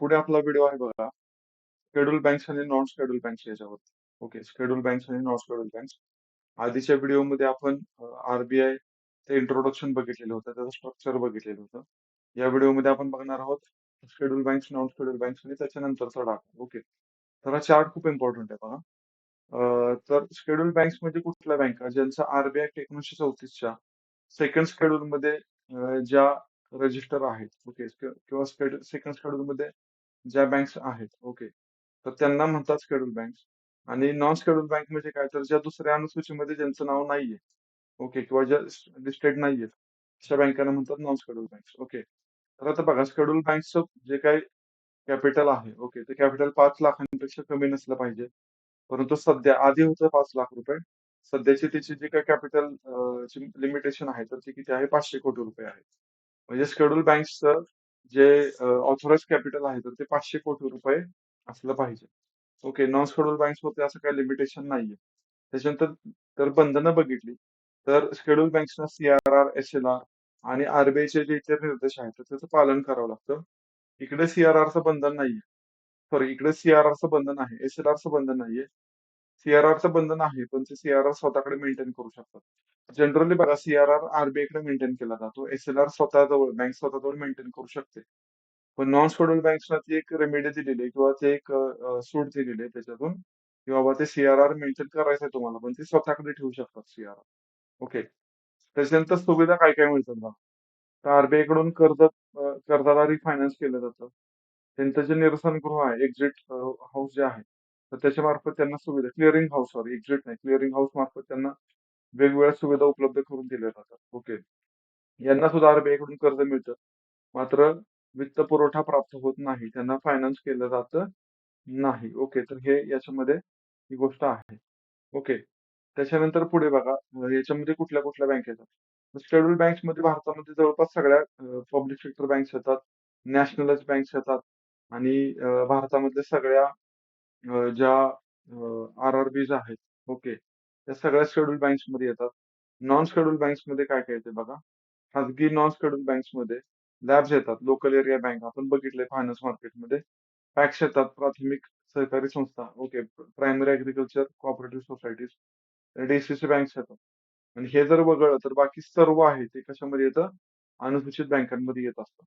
पुढे आपला व्हिडिओ आहे बघा. शेड्यूल बँक्स आणि नॉन शेड्यूल बँक्स याच्यावर ओके शेड्यूल बँक्स आणि नॉन शेड्यूल बँक्स आधीच्या व्हिडिओमध्ये आपण आरबीआय ते इंट्रोडक्शन बघितलेलं होतं त्याचं स्ट्रक्चर बघितलेलं होतं. या व्हिडिओमध्ये आपण बघणार आहोत schedule banks non schedule banks आणि त्याच्यानंतरचा डाटा. ओके तर हा चार्ट खूप इम्पॉर्टंट आहे बघा. तर शेड्यूल बँक्स म्हणजे कुठल्या बँका ज्यांचा आरबीआय एकोणीसशे चौतीसच्या सेकंड शेड्यूल मध्ये ज्या रजिस्टर आहेत. ओके किंवा सेकंड शेड्यूल मध्ये ज्या बँक्स आहेत. ओके. तर त्यांना म्हणतात शेड्यूल बँक्स. आणि नॉन शेड्यूल बँक म्हणजे काय? तर ज्या दुसऱ्या अनुसूचीमध्ये ज्यांचं नाव नाहीये. ओके. किंवा ज्या लिस्टेड नाहीयेत अशा बँकांना म्हणतात नॉन शेड्यूल बँक्स. ओके. तर आता बघा शेड्यूल बँकचं जे काही कॅपिटल आहे ओके ते कॅपिटल पाच लाखांपेक्षा कमी नसलं पाहिजे. परंतु सध्या आधी होतं पाच लाख रुपये. सध्याची त्याची जी काही कॅपिटल लिमिटेशन आहे तर ती किती आहे? पाचशे कोटी रुपये आहे. म्हणजे शेड्यूल बँक्सचं जे ऑथोराइज कॅपिटल आहे तर ते पाचशे कोटी रुपये असलं पाहिजे. ओके नॉन शेड्यूल बँक्स होते असं काही लिमिटेशन नाहीये. त्याच्यानंतर तर बंधनं बघितली तर शेड्यूल बँक्सना सीआरआर एस एल आर आणि आरबीआयचे जे इतर निर्देश आहेत तर त्याचं पालन करावं लागतं. इकडे सीआरआरचं बंधन नाहीये. सॉरी इकडे सीआरआरचं बंधन आहे एस एल आरचं बंधन नाहीये. सीआरआरचं बंधन आहे पण ते सीआरआर स्वतःकडे मेंटेन करू शकतात. जनरली बघा सीआरआर आरबीआयकडे मेंटेन केला जातो. एसएलआर स्वतःजवळ बँक स्वतःजवळ मेंटेन करू शकते. पण नॉन शेड्यूल बँक्सना ती एक रेमेडी दिलेली आहे किंवा ते एक अ, सूट दिलेली आहे त्याच्यातून की बाबा ते सीआरआर मेंटेन करायचं आहे तुम्हाला पण ते स्वतःकडे ठेवू शकतात सीआरआर ओके त्याच्यानंतर सुविधा काय काय मिळतात बघा? तर आरबीआयकडून कर्ज अ, कर्जाला रिफायनान्स केलं जातं. त्यांचं जे निरसन गृह आहे एक्झिट हाऊस जे आहे तर त्याच्या मार्फत त्यांना सुविधा क्लिअरिंग हाऊस सॉरी एक्झिट नाही क्लिअरिंग हाऊस मार्फत त्यांना वेगवेगळ्या सुविधा उपलब्ध करून दिल्या जातात. ओके यांना सुद्धा आरबीआयकडून कर्ज मिळतं. मात्र वित्त पुरवठा प्राप्त होत नाही. त्यांना फायनान्स केलं जात नाही. ओके तर हे याच्यामध्ये ही गोष्ट आहे. ओके त्याच्यानंतर पुढे बघा. याच्यामध्ये कुठल्या कुठल्या बँक येतात? शेड्यूल बँक्समध्ये भारतामध्ये जवळपास सगळ्या पब्लिक सेक्टर बँक्स येतात. नॅशनलाइज बँक्स येतात. आणि भारतामधल्या सगळ्या ज्या आर आर बीज आहेत ओके. त्या सगळ्या शेड्यूल बँक्समध्ये येतात. नॉन शेड्यूल बँक्समध्ये काय काय येते बघा? खाजगी नॉन शेड्यूल बँक्समध्ये लॅब्स येतात लोकल एरिया बँक आपण बघितले फायनान्स मार्केटमध्ये पॅक्स येतात प्राथमिक सहकारी संस्था okay. Primary agriculture cooperative societies DCC banks येतात. आणि हे जर वगळलं तर बाकी सर्व आहे ते कशामध्ये येतं? अनुसूचित बँकांमध्ये येत असतं.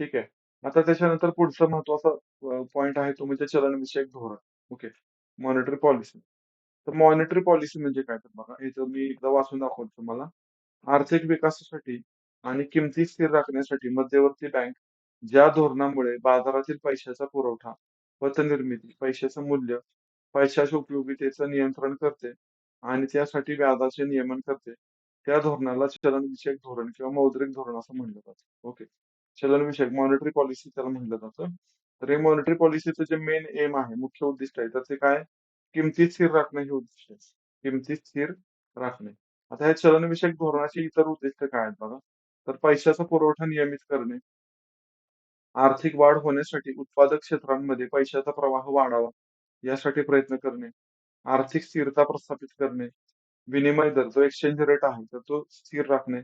ठीक आहे. आता त्याच्यानंतर पुढचा महत्त्वाचा पॉइंट आहे तो म्हणजे चलनविषयक धोरण. ओके. Monetary policy. तर मॉनिटरी पॉलिसी म्हणजे काय तर बघा याचं मी एकदा वाचून दाखवतो तुम्हाला. आर्थिक विकासासाठी आणि किमती स्थिर राखण्यासाठी मध्यवर्ती बँक ज्या धोरणामुळे बाजारातील पैशाचा पुरवठा पतनिर्मिती पैशाचं मूल्य पैशाच्या उपयोगितेचं नियंत्रण करते आणि त्यासाठी व्याजाचे नियमन करते त्या धोरणाला चलनविषयक धोरण किंवा मौद्रिक धोरण असं म्हणलं जातं. ओके. चलनविषयक मॉनिटरी पॉलिसी त्याला म्हणलं जातं. तर हे मॉनिटरी पॉलिसीचं जे मेन एम आहे मुख्य उद्दिष्ट आहे तर ते काय? किमती स्थिर राखणे हे उद्दिष्ट आहे. किमती स्थिर राखणे. आता हे चलनविषयक धोरणाचे इतर उद्दिष्ट काय आहेत बघा? तर पैशाचा पुरवठा नियमित करणे. आर्थिक वाढ होण्यासाठी उत्पादक क्षेत्रांमध्ये पैशाचा प्रवाह वाढावा यासाठी प्रयत्न करणे. आर्थिक स्थिरता प्रस्थापित करणे. विनिमय दर जो एक्सचेंज रेट आहे तर तो स्थिर राखणे.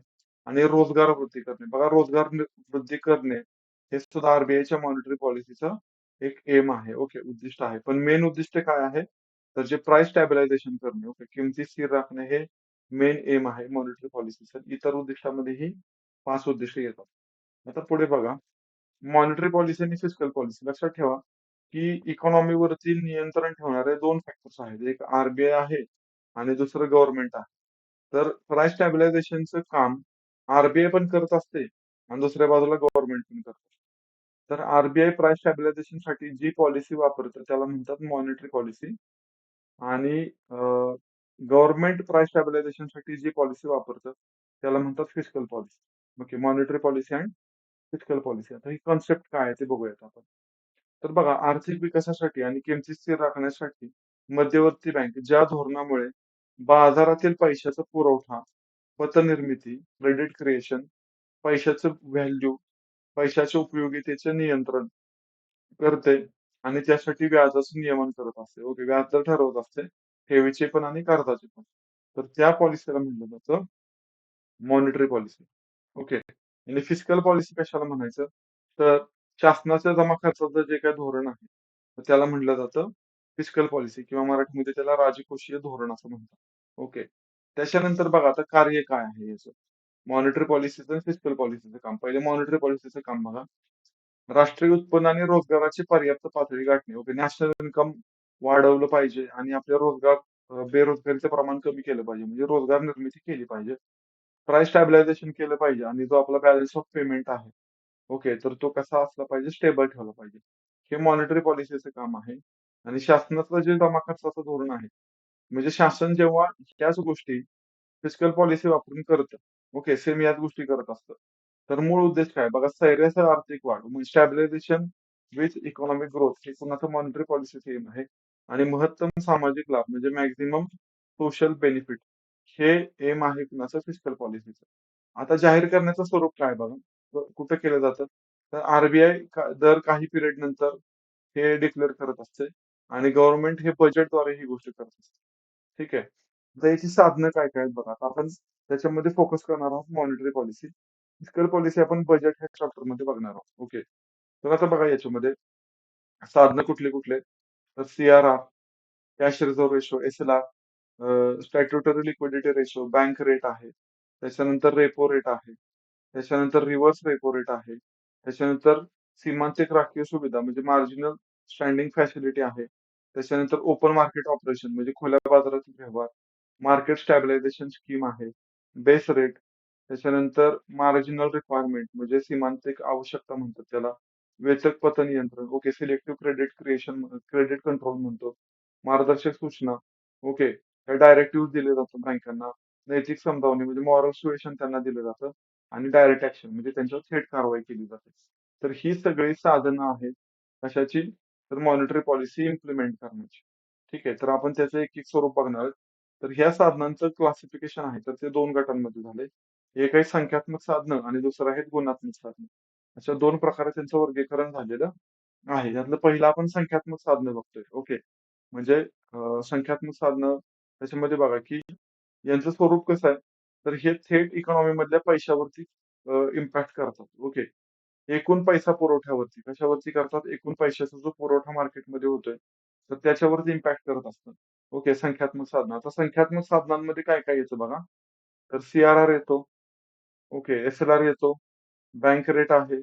आणि रोजगार वृद्धी करणे. बघा रोजगार वृद्धी करणे हे सुद्धा आरबीआयच्या मॉनिटरी पॉलिसीचं एक एम आहे. ओके उद्दिष्ट आहे. पण मेन उद्दिष्ट काय आहे? तर जे प्राइस स्टॅबिलायझेशन करणे. ओके किमती स्थिर राखणे हे मेन एम आहे मॉनिटरी पॉलिसीचं इतर उद्दिष्टामध्येही पाच उद्दिष्ट येतात. आता पुढे बघा. मॉनिटरी पॉलिसी आणि फिजिकल पॉलिसी लक्षात ठेवा की इकॉनॉमीवरती नियंत्रण ठेवणारे दोन फॅक्टर्स आहेत. एक आरबीआय आहे आणि दुसरं गव्हर्नमेंट आहे. तर प्राइस स्टॅबिलायझेशनचं काम आरबीआय पण करत असते आणि दुसऱ्या बाजूला गव्हर्नमेंट पण करत असते. तर आरबीआय प्राइस स्टॅबिलायझेशनसाठी जी पॉलिसी वापरतं त्याला म्हणतात मॉनिटरी पॉलिसी आणि गव्हर्नमेंट प्राइस स्टॅबिलायझेशनसाठी जी पॉलिसी वापरतं त्याला म्हणतात physical policy okay monetary policy and physical policy आता ही कॉन्सेप्ट काय आहे ते बघूयात आपण. तर बघा आर्थिक विकासासाठी आणि किमती स्थिर राखण्यासाठी मध्यवर्ती बँक ज्या धोरणामुळे बाजारातील पैशाचा पुरवठा पतनिर्मिती क्रेडिट क्रिएशन पैशाचं व्हॅल्यू पैशाच्या उपयोगितेचे नियंत्रण करते आणि त्यासाठी व्याजाचं नियमन करत असते ओके व्याजदर ठरवत असते ठेवीचे पण आणि कर्जाचे पण तर त्या पॉलिसीला म्हणलं जातं मॉनिटरी पॉलिसी ओके आणि फिस्कल पॉलिसी कशाला म्हणायचं तर शासनाच्या जमा खर्चाचं जे काही धोरण आहे, त्याला म्हटलं जातं फिस्कल पॉलिसी किंवा मराठीमध्ये त्याला राजकोषीय धोरण असं म्हणतात. ओके. त्याच्यानंतर बघा आता कार्य काय आहे याचं? मॉनिटरी पॉलिसीचं आणि फिस्कल पॉलिसीचं काम. पहिले मॉनिटरी पॉलिसीचं काम बघा. राष्ट्रीय उत्पन्न आणि रोजगाराची पर्याप्त पातळी गाठणे. ओके. नॅशनल इन्कम वाढवलं पाहिजे आणि आपल्या रोजगार बेरोजगारीचं प्रमाण कमी केलं पाहिजे. म्हणजे रोजगार निर्मिती केली पाहिजे. प्राइस स्टॅबिलायझेशन केलं पाहिजे आणि जो आपला बॅलन्स ऑफ पेमेंट आहे, ओके, तर तो कसा असला पाहिजे? स्टेबल ठेवला पाहिजे. हे मॉनिटरी पॉलिसीचं काम आहे आणि शासनाचं जे जमा खर्चाचं धोरण आहे, म्हणजे शासन जेव्हा त्याच गोष्टी फिस्कल पॉलिसी वापरून करतं, ओके, सेम याच गोष्टी करत असतं. तर मूळ उद्देश काय? बघा स्थैर्यासह आर्थिक वाढ म्हणजे स्टॅबिलायझेशन विथ इकॉनॉमिक ग्रोथ हे कुणाचं मॉनिटरी पॉलिसीचं एम आहे आणि महत्तम सामाजिक लाभ म्हणजे मॅक्सिमम सोशल बेनिफिट हे एम आहे कुणाचं? फिस्कल पॉलिसीचं. आता जाहीर करण्याचं स्वरूप काय बघा? क कुठं केलं जातं? तर आर-बी-आय का दर काही पिरियड नंतर हे डिक्लेअर करत असते आणि गव्हर्नमेंट हे बजेटद्वारे ही गोष्ट करत असते. ठीक आहे. तर याची साधनं काय-काय आहेत बघा. आता आपण त्याच्यामध्ये फोकस करणार आहोत मॉनिटरी पॉलिसी. फिस्कल पॉलिसी आपण बजेट ह्या चॅप्टरमध्ये बघणार आहोत. ओके. तर आता बघा याच्यामध्ये साधनं कुठले-कुठले आहेत? तर CRR, cash reserve ratio, SLR, uh, statutory liquidity ratio, bank rate आहे. त्याच्यानंतर रेपो रेट आहे. त्याच्यानंतर रिव्हर्स रेपो रेट आहे. त्याच्यानंतर सीमांतिक राखीव सुविधा म्हणजे मार्जिनल स्टँडिंग फॅसिलिटी आहे. त्याच्यानंतर ओपन मार्केट ऑपरेशन म्हणजे खुल्या बाजारातील व्यवहार, मार्केट स्टॅबिलायझेशन स्कीम आहे, बेस रेट, त्याच्यानंतर मार्जिनल रिक्वायरमेंट म्हणजे सीमांतिक आवश्यकता म्हणतात त्याला, वेचक पतन नियंत्रण, okay, selective credit creation credit control म्हणतो, मार्गदर्शक सूचना, ओके, हे डायरेक्टिव्ह दिले जातात बँकांना, नैतिक समजावणी म्हणजे मॉरल सुएशन त्यांना दिलं जातं आणि डायरेक्ट ऍक्शन म्हणजे त्यांच्यावर थेट कारवाई केली जाते. तर ही सगळी साधनं आहेत. कशाची? तर मॉनिटरी पॉलिसी इम्प्लिमेंट करण्याची. ठीक आहे. तर आपण त्याचं एक-एक स्वरूप बघणार आहोत. तर ह्या साधनांचं क्लासिफिकेशन आहे तर ते दोन गटांमध्ये झाले एक आहे संख्यात्मक साधनं आणि दुसरं आहेत गुणात्मक साधनं. अशा दोन प्रकारे त्यांचं वर्गीकरण झालेलं आहे. यातलं पहिलं आपण संख्यात्मक साधनं बघतोय. ओके. म्हणजे संख्यात्मक साधनं त्याच्यामध्ये बघा की यांचं स्वरूप कसं आहे? तर हे थेट इकॉनॉमी मधल्या पैशावरती इम्पॅक्ट करतात. ओके. एकूण पैसा पुरवठ्यावरती. कशावरती करतात? एकूण पैशाचा जो पुरवठा मार्केटमध्ये होतोय, तर त्याच्यावरती इम्पॅक्ट करत असतात. ओके. संख्यात्मक साधनं. आता संख्यात्मक साधनांमध्ये काय-काय येतं बघा. तर सी-आर-आर येतो. ओके. एस-एल-आर येतो. बँक रेट आहे.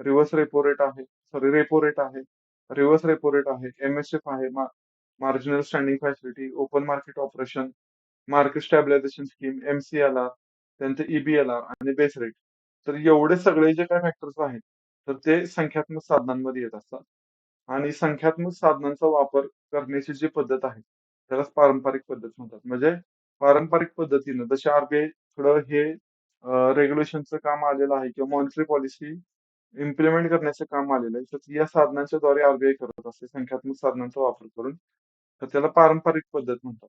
रिव्हर्स रेपो रेट आहे. सॉरी रेपो रेट आहे. रिव्हर्स रेपो रेट आहे. एम-एस-एफ आहे. मा marginal standing facility, open market operation, market stabilization scheme, MCLR, त्यानंतर ई-बी-एल-आर आणि बेस रेट. तर एवढे सगळे जे काही फॅक्टर्स आहेत, तर ते संख्यात्मक साधनांमध्ये येत असतात. आणि संख्यात्मक साधनांचा वापर करण्याची जी पद्धत आहे, त्यालाच पारंपरिक पद्धत म्हणतात. म्हणजे पारंपरिक पद्धतीनं जसे आरबीआय थोडं हे रेग्युलेशनचं काम आलेलं आहे किंवा मॉनिटरी पॉलिसी इम्प्लिमेंट करण्याचं काम आलेलं आहे. तर या साधनांच्या द्वारे आरबीआय करत असते संख्यात्मक साधनांचा वापर करून. तर त्याला पारंपरिक पद्धत म्हणतात.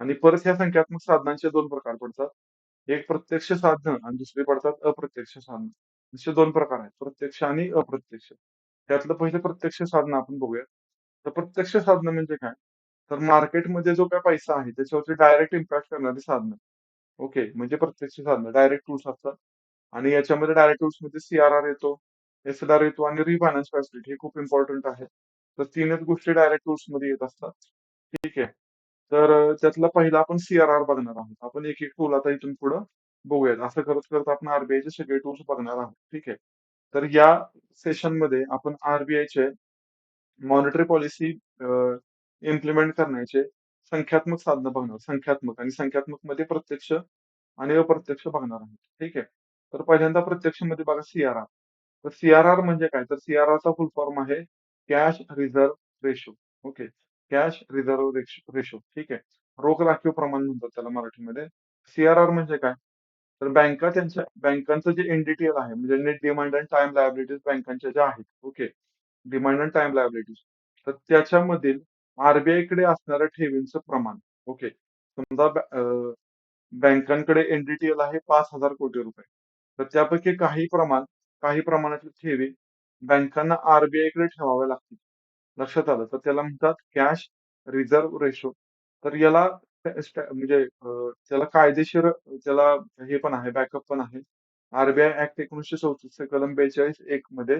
आणि परत ह्या संख्यात्मक साधनांचे दोन प्रकार पडतात. एक प्रत्यक्ष साधनं आणि दुसरी पडतात अप्रत्यक्ष साधनं. असे दोन प्रकार आहेत. प्रत्यक्ष आणि अप्रत्यक्ष. त्यातलं पहिलं प्रत्यक्ष साधनं आपण बघूया. तर प्रत्यक्ष साधनं म्हणजे काय? तर मार्केटमध्ये जो काही पैसा आहे त्याच्यावरती डायरेक्ट इम्पॅक्ट करणारी साधनं. ओके. म्हणजे प्रत्यक्ष साधनं डायरेक्ट टूल्स असतात आणि याच्यामध्ये डायरेक्ट टूल्समध्ये सी-आर-आर येतो, एस-एल-आर येतो आणि रिफायनान्स फॅसिलिटी हे खूप इम्पोर्टंट आहे. तर तीनच गोष्टी डायरेक्ट टूल्समध्ये येत असतात. ठीक आहे. तर अ, त्यातला पहिला आपण सी-आर-आर बघणार आहोत. आपण एक-एक टूल आता इथून पुढं बघूयात. असं करत-करत आपण आर-बी-आयचे सगळे टूल्स बघणार आहोत. ठीक आहे. तर या सेशनमध्ये आपण आर-बी-आयचे मॉनिटरी पॉलिसी अ, इम्प्लिमेंट करण्याचे संख्यात्मक साधनं बघणार. संख्यात्मक आणि संख्यात्मकमध्ये प्रत्यक्ष आणि अप्रत्यक्ष बघणार आहोत. ठीक आहे. तर पहिल्यांदा प्रत्यक्षमध्ये बघा सी-आर-आर. तर सी-आर-आर म्हणजे काय? तर सी-आर-आरचा फुल फॉर्म आहे cash reserve ratio. Okay. Cash reserve रेश रेशो. ठीक आहे. रोख राखीव प्रमाण म्हणतात त्याला मराठीमध्ये. सी-आर-आर म्हणजे काय? तर बँका त्यांच्या बँकांचं जे एन-डी-टी-एल आहे म्हणजे net demand and time liabilities बँकांच्या ज्या आहेत. Okay. Demand and time liabilities. तर त्याच्यामधील आरबीआयकडे असणाऱ्या ठेवींचं प्रमाण. ओके. समजा बँकांकडे एनडीटीएल आहे पाच हजार कोटी रुपये. तर त्यापैकी काही प्रमाण काही प्रमाणातील ठेवी बँकांना आरबीआयकडे ठेवाव्या लागतील. लक्षात आलं? तर त्याला म्हणतात कॅश रिझर्व्ह रेशो. तर याला म्हणजे त्याला कायदेशीर त्याला हे पण आहे, बॅकअप पण आहे. आरबीआय ऍक्ट एकोणीसशे ॲक्ट 1934 कलम 42 एक मध्ये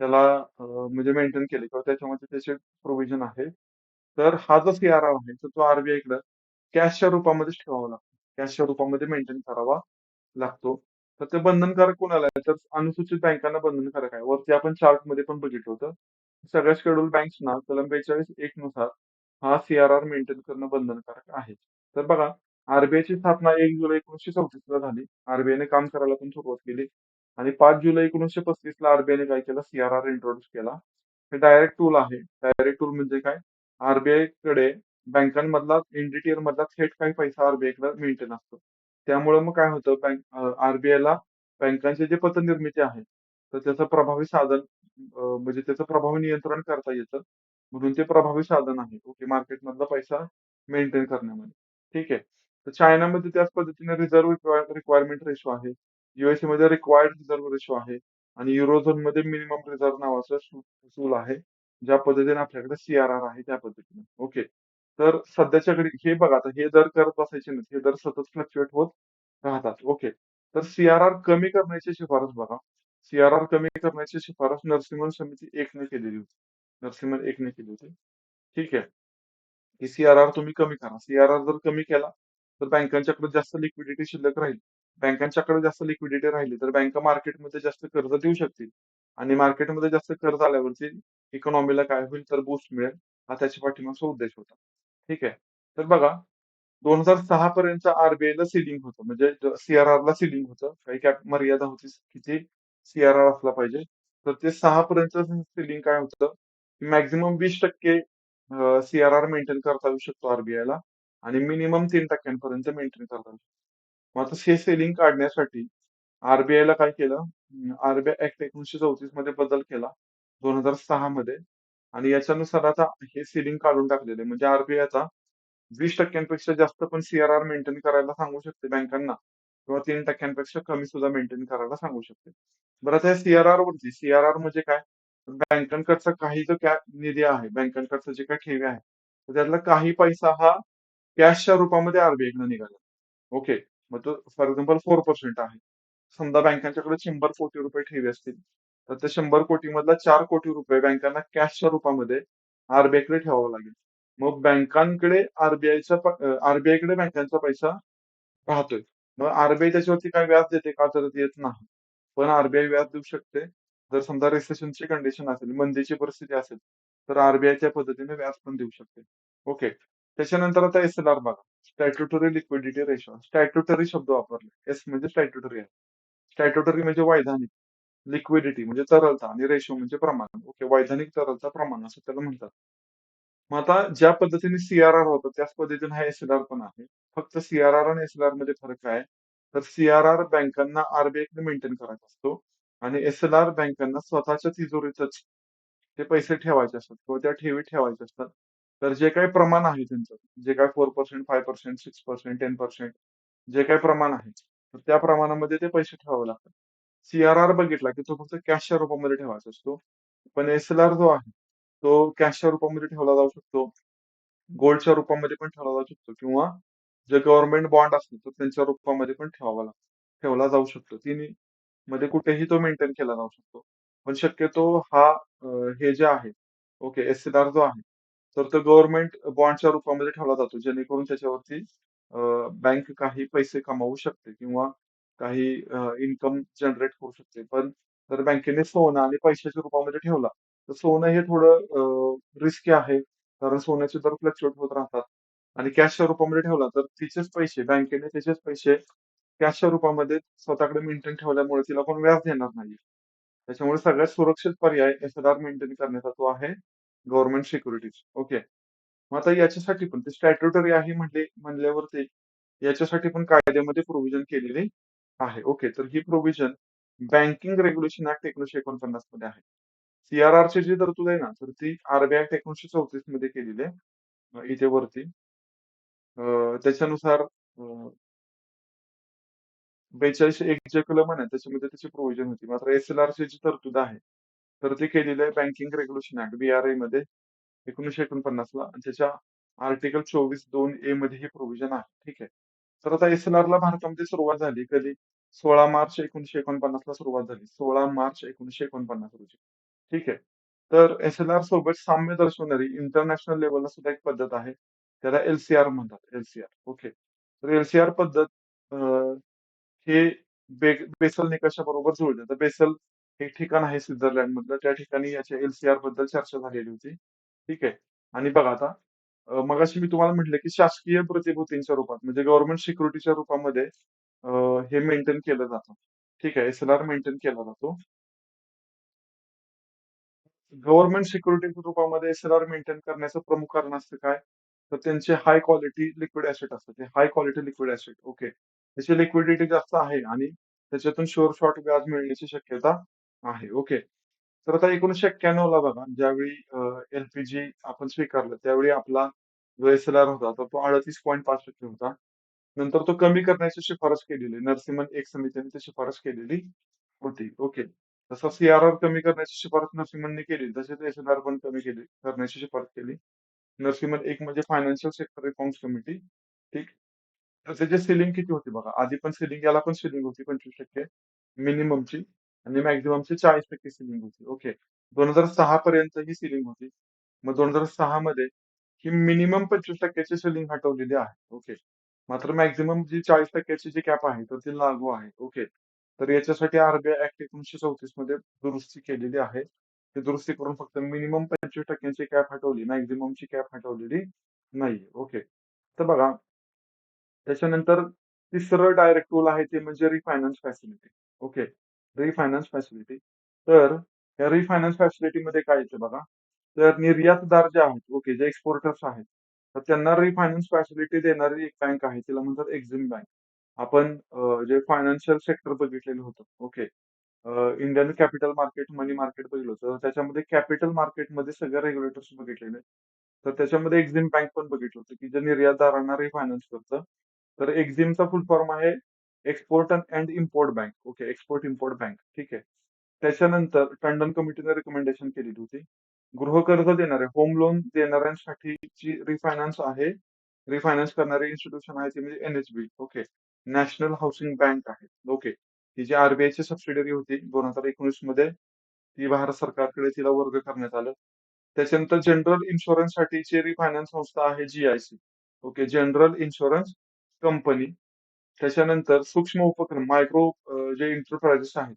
त्याला म्हणजे मेंटेन केले किंवा त्याच्यामध्ये त्याचे प्रोव्हिजन आहे. तर हा जो सी-आर-आर आहे, तर तो आरबीआयकडं कॅशच्या रूपामध्येच ठेवावा लागतो. कॅशच्या रूपामध्ये मेंटेन करावा लागतो. तर ते बंधनकारक कोणाला आहे? तर अनुसूचित बँकांना बंधनकारक आहे. वरती आपण चार्टमध्ये पण बघितलं होतं. सगळ्या शेड्यूल बँक्सना कलम 42 एक नुसार हा सी-आर-आर मेंटेन करणं बंधनकारक आहे. तर बघा आरबीआयची स्थापना 1 जुलै 1934 ला झाली. आरबीआयने काम करायला पण सुरुवात केली आणि 5 जुलै 1935 ला आरबीआयने काय केलं? सी-आर-आर इंट्रोड्यूस केला. हे डायरेक्ट टूल आहे. डायरेक्ट टूल म्हणजे काय? आरबीआयकडे बँकांमधला एनडीटीएल मधला थेट काही पैसा आरबीआयकडे मेंटेन असतो. त्यामुळे मग काय होतं बँक अ, आर-बी-आयला बँकांची पतनिर्मिती आहे, तर त्याचं प्रभावी साधन म्हणजे त्याचं प्रभावी नियंत्रण करता येतं. म्हणून ते प्रभावी साधन आहे. ओके मार्केटमधला पैसा मेंटेन करण्यामध्ये. ठीक आहे. तर चायनामध्ये त्याच पद्धतीने रिझर्व्ह रिक्वायरमेंट रेशो आहे. युएसए मध्ये रिक्वायर्ड रिझर्व्ह रेशो आहे आणि युरोझोनमध्ये मिनिमम रिझर्व्ह नावाचं सूल आहे. ज्या पद्धतीने आपल्याकडे सी-आर-आर आहे त्या पद्धतीने. ओके. तर सध्याच्या घडी हे बघा आता हे दर करत बसायचे नाही हे दर सतत फ्लक्च्युएट होत राहतात. ओके. तर सी-आर-आर कमी करण्याची शिफारस बघा. सी-आर-आर कमी करण्याची शिफारस नरसिंहन समिती 1 ने केलेली होती. नरसिम्हन 1 ने केली होती. ठीक आहे. की सी-आर-आर तुम्ही कमी करा. सी-आर-आर जर कमी केला, तर बँकांच्याकडे जास्त लिक्विडिटी शिल्लक राहील. बँकांच्याकडे जास्त लिक्विडिटी राहिली, तर बँका मार्केटमध्ये जास्त कर्ज देऊ शकतील आणि मार्केटमध्ये जास्त कर्ज आल्यावरती इकॉनॉमीला काय होईल? तर बूस्ट मिळेल. हा त्याच्या पाठीमागचा उद्देश होता. ठीक आहे. तर बघा 2006 पर्यंत आरबीआय ला सिलिंग सीलिंग होतं. म्हणजे सी-आर-आरला सीलिंग होतं. काही कॅप मर्यादा होती किती सी-आर-आर असला पाहिजे. तर ते सहा पर्यंत सीलिंग काय होतं? मॅक्सिमम 20% अ, सी-आर-आर मेंटेन करता येऊ शकतो आरबीआय ला आणि मिनिमम 3% पर्यंत मेंटेन करता येऊ शकतो. मग आता हे सीलिंग काढण्यासाठी आरबीआय ला काय केलं? आरबीआय ऍक्ट एकोणीशे चौतीसमध्ये बदल केला 2006 मध्ये आणि याच्यानुसार आता हे सीलिंग काढून टाकलेलं आहे. म्हणजे आर-बी-आय 20% पेक्षा जास्त पण सी-आर-आर मेंटेन करायला सांगू शकते बँकांना किंवा 3% कमी सुद्धा मेंटेन करायला सांगू शकते. बरं आता या सी-आर-आर वरती सी-आर-आर म्हणजे काय? बँकांकडचा काही जो कॅ निधी आहे, बँकांकडचं जे काही ठेवी आहे, तर त्यातला काही पैसा हा कॅशच्या रूपामध्ये आरबीआयकडे निघाला. ओके. मग तो फॉर एक्झाम्पल 4% आहे. समजा बँकांच्याकडे शंभर कोटी रुपये ठेवी असतील, तर त्या 100 कोटी मधला 4 कोटी रुपये बँकांना कॅशच्या रूपामध्ये आरबीआयकडे ठेवावं ठेवावा लागेल. मग बँकांकडे आरबीआयचा अ, बँकांचा पैसा राहतोय. मग आरबीआय त्याच्यावरती काय व्याज देते का? तर देत नाही. पण आरबीआय व्याज देऊ शकते. जर समजा रिसेशनची कंडिशन असेल, मंदीची परिस्थिती असेल, तर आरबीआय त्या पद्धतीने व्याज पण देऊ शकते. ओके. त्याच्यानंतर आता एस-एल-आर बघा. Statutory liquidity ratio. स्टॅट्युटरी शब्द वापरला. एस म्हणजे स्टॅट्युटरी आहे. स्टॅट्युटरी म्हणजे वैधानिक. लिक्विडिटी म्हणजे तरलता आणि रेशो म्हणजे प्रमाण. ओके. वैधानिक तरलता प्रमाण असं त्याला म्हणतात. मग आता ज्या पद्धतीने सी-आर-आर होतं त्याच पद्धतीने हा एसएलआर पण आहे. फक्त सीआरआर आणि एसएलआरमध्ये फरक काय आहे? तर सी-आर-आर बँकांना आरबीआय मेंटेन करायचा असतो आणि एस-एल-आर बँकांना स्वतःच्या तिजोरीतच ते पैसे ठेवायचे असतात किंवा त्या ठेवी ठेवायच्या असतात. तर जे काही प्रमाण आहे त्यांचं, जे काय four percent five percent six percent ten percent जे काही प्रमाण आहे, तर त्या प्रमाणामध्ये ते पैसे ठेवावे लागतात. सी-आर-आर बघितला की तो फक्त कॅशच्या रूपामध्ये ठेवायचा असतो. पण एस-एल-आर जो आहे, तो कॅशच्या रूपामध्ये ठेवला जाऊ शकतो. गोल्डच्या रूपामध्ये पण ठेवला जाऊ शकतो किंवा जे गव्हर्नमेंट बॉन्ड असतो, तो त्यांच्या रूपामध्ये पण ठेवावा लागतो. ठेवला जाऊ शकतो. तिन्ही मध्ये कुठेही तो मेंटेन केला जाऊ शकतो. पण शक्यतो हा अ, हे जे आहे, ओके एस-एल-आर जो आहे, तर तो गव्हर्नमेंट बॉन्डच्या रूपामध्ये ठेवला जातो. जेणेकरून त्याच्यावरती अ, बँक काही पैसे कमावू शकते किंवा काही इन्कम जनरेट करू शकते. पण जर बँकेने सोनं आणि पैशाच्या रूपामध्ये ठेवला, तर सोनं हे थोडं रिस्की आहे. कारण सोन्याचे दर फ्लक्च्युएट होत राहतात आणि कॅशच्या रूपामध्ये ठेवला तर तिचेच पैसे बँकेने त्याचेच पैसे कॅशच्या रूपामध्ये स्वतःकडे मेंटेन ठेवल्यामुळे तिला कोण व्याज देणार नाही. त्याच्यामुळे सगळ्यात सुरक्षित पर्याय एस आर मेंटेन करण्याचा तो आहे गव्हर्नमेंट सिक्युरिटीज. ओके. मग आता याच्यासाठी पण ते स्टॅट्युटरी आहे म्हटले म्हणल्यावरती याच्यासाठी पण कायद्यामध्ये प्रोव्हिजन केलेली आहे. ओके. तर ही प्रोव्हिजन बँकिंग रेग्युलेशन ऍक्ट 1949 मध्ये आहे. सी-आर-आरची जी तरतूद आहे ना, तर ती आर-बी-आय ऍक्ट 1934 मध्ये केलेली आहे. इथे वरती. अ, त्याच्यानुसार अ 42 एक जे कलम आहे ना, त्याच्यामध्ये त्याची प्रोव्हिजन होती. मात्र एस-एल-आरची जी तरतूद आहे, तर ती केलेली आहे बँकिंग रेग्युलेशन ऍक्ट बी-आर-आयमध्ये 1949 ला आणि त्याच्या आर्टिकल 24 2 ए मध्ये ही प्रोव्हिजन आहे. ठीक आहे. तर आता एस-एल-आरला भारतामध्ये सुरुवात झाली कधी? 16 मार्च 1949 ला सुरुवात झाली. 16 मार्च 1949 रोजी. ठीक आहे. तर एस-एल-आर सोबत साम्य दर्शवणारी इंटरनॅशनल लेवलला सुद्धा एक पद्धत आहे. त्याला एलसीआर म्हणतात. LCR okay. तर एलसीआर पद्धत हे बे बेसल निकषाबरोबर जुळते. तर बेसल हे ठिकाण आहे स्वित्झर्लंड मधलं त्या ठिकाणी याच्या एलसीआरबद्दल चर्चा झालेली होती. ठीक आहे. आणि बघा आता अ, मगाशी मी तुम्हाला म्हटलं, की शासकीय प्रतिभूतींच्या रूपात म्हणजे गव्हर्नमेंट सिक्युरिटीच्या रूपामध्ये अ, हे मेंटेन केलं जातं. ठीक आहे. एस-एल-आर मेंटेन केला जातो. गव्हर्नमेंट सिक्युरिटीच्या रूपामध्ये एस-एल-आर मेंटेन करण्याचं प्रमुख कारण असतं काय? तर त्यांचे हाय क्वालिटी लिक्विड ॲसेट असतात. ते high quality liquid asset. Okay. त्याची लिक्विडिटी जास्त आहे आणि त्याच्यातून शुअर शॉर्ट व्याज मिळण्याची शक्यता आहे. ओके. तर आता 1991 ला बघा ज्यावेळी एलपीजी आपण स्वीकारलं त्यावेळी आपला जो एस-एल-आर होता तर तो 38.5% होता. नंतर तो कमी करण्याची शिफारस केलेली नरसिंहन नरसिम्हन एक समितीने ती शिफारस केलेली होती. ओके. तसं सी आर कमी करण्याची शिफारस नरसिम्हनने केली. तसेच एस-एल-आर पण कमी केली करण्याची शिफारस केली. नरसिम्हन एक म्हणजे फायनान्शियल सेक्टर रिफॉर्म्स कमिटी. ठीक. तर त्याची सिलिंग किती होती बघा. आधी पण सिलिंग याला पण सिलिंग होती 25% मिनिममची आणि मॅक्सिममची 40% सीलिंग होती. ओके. 2006 पर्यंत ही सीलिंग होती. मग 2006 मध्ये ही मिनिमम 25% ची सीलिंग हटवलेली आहे. ओके. मात्र मॅक्सिमम जी 40% ची जी कॅप आहे तर ती लागू आहे. ओके. तर याच्यासाठी आर-बी-आय ॲक्ट 1934 मध्ये दुरुस्ती केलेली आहे. ती दुरुस्ती करून फक्त मिनिमम 25% ची कॅप हटवली. मॅक्सिममची कॅप हटवलेली नाहीये. ओके. तर बघा त्याच्यानंतर तिसरं डायरेक्ट टूल आहे ते म्हणजे refinance facility. Okay. Refinance facility. तर या रिफायनान्स फॅसिलिटीमध्ये काय येतं बघा. तर निर्यातदार जे आहेत, ओके, जे एक्सपोर्टर्स आहेत, तर त्यांना रिफायनान्स फॅसिलिटी देणारी एक बँक आहे. तिला म्हणतात एक्झिम बँक. आपण जे फायनान्शियल सेक्टर बघितलेलं होतं. Okay. Indian capital market, money market बघितलं होतं. त्याच्यामध्ये कॅपिटल मार्केटमध्ये सगळे रेग्युलेटर्स बघितलेले तर त्याच्यामध्ये एक्झिम बँक पण बघितलं होतं, की जे निर्यातदारांना रिफायनान्स करतं. तर एक्झिमचा फुल फॉर्म आहे export and import bank. Okay. Export import bank. ठीक आहे. त्याच्यानंतर टंडन कमिटीने रिकमेंडेशन केलेली होती. गृहकर्ज देणारे, होम लोन देणाऱ्यांसाठीची रिफायनान्स आहे. रिफायनान्स करणारी इन्स्टिट्यूशन आहे ते म्हणजे NHB. Okay. National housing bank आहे. ओके. ही जी आरबीआयची सबसिडरी होती दोन हजार एकोणीसमध्ये ती भारत सरकारकडे तिला वर्ग करण्यात आलं. त्याच्यानंतर जनरल इन्शुरन्ससाठीची रिफायनान्स संस्था आहे GIC okay. General insurance company. त्याच्यानंतर सूक्ष्म उपक्रम मायक्रो जे एंटरप्राइजेस आहेत,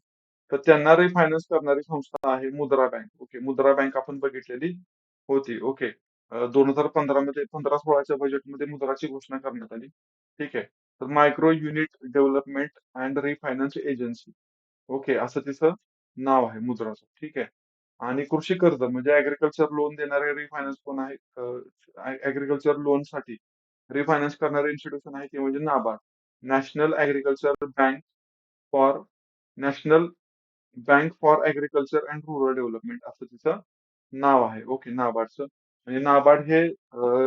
तर त्यांना रिफायनान्स करणारी संस्था आहे मुद्रा बँक. ओके. मुद्रा बँक आपण बघितलेली होती. ओके. दोन हजार पंधरा मध्ये पंधरा सोळाच्या बजेटमध्ये मुद्राची घोषणा करण्यात आली. ठीक आहे. तर micro unit development and refinance agency. Okay. असं तिचं नाव आहे मुद्राचं. ठीक आहे. आणि कृषी कर्ज म्हणजे ऍग्रिकल्चर लोन देणारे रिफायनान्स कोण आहे? ऍग्रिकल्चर लोन लोनसाठी रिफायनान्स करणारे इन्स्टिट्यूशन आहे ते म्हणजे NABARD. National agriculture bank for national bank for agriculture and rural development असं तिचं नाव आहे. ओके. नाबार्डचं. म्हणजे नाबार्ड हे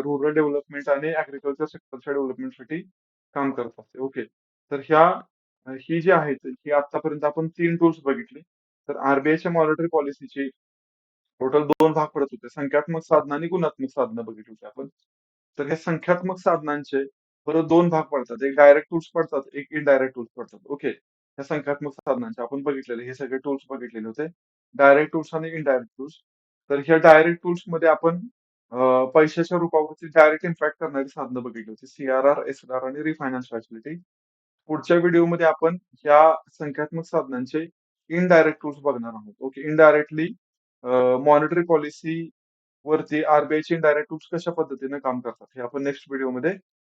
रुरल डेव्हलपमेंट आणि ॲग्रीकल्चर सेक्टरच्या डेव्हलपमेंटसाठी काम करत असते. ओके. तर ह्या ही जी आहेत ही आतापर्यंत आपण तीन टूल्स बघितले. तर आरबीआयच्या मॉनिटरी पॉलिसीची टोटल दोन भाग पडत होते. संख्यात्मक साधनं आणि गुणात्मक साधनं बघितली होती आपण. तर ह्या संख्यात्मक साधनांचे परत दोन भाग पडतात. एक डायरेक्ट टूल्स पडतात, एक इनडायरेक्ट टूल्स पडतात. ओके. ह्या संख्यात्मक साधनांचे आपण बघितलेले हे सगळे टूल्स बघितलेले होते. डायरेक्ट टूल्स आणि इनडायरेक्ट टूल्स. तर ह्या डायरेक्ट टूल्समध्ये आपण पैशाच्या रूपावरती डायरेक्ट इम्पॅक्ट करणारी साधनं बघितली होती. सीआरआर एसआर आणि रिफायनान्स फॅसिलिटी. पुढच्या व्हिडिओमध्ये आपण ह्या संख्यात्मक साधनांचे इनडायरेक्ट टूल्स बघणार आहोत. ओके. इनडायरेक्टली मॉनिटरी पॉलिसी वरती आर-बी-आयचे इनडायरेक्ट टूल्स कशा पद्धतीने काम करतात हे आपण नेक्स्ट व्हिडिओमध्ये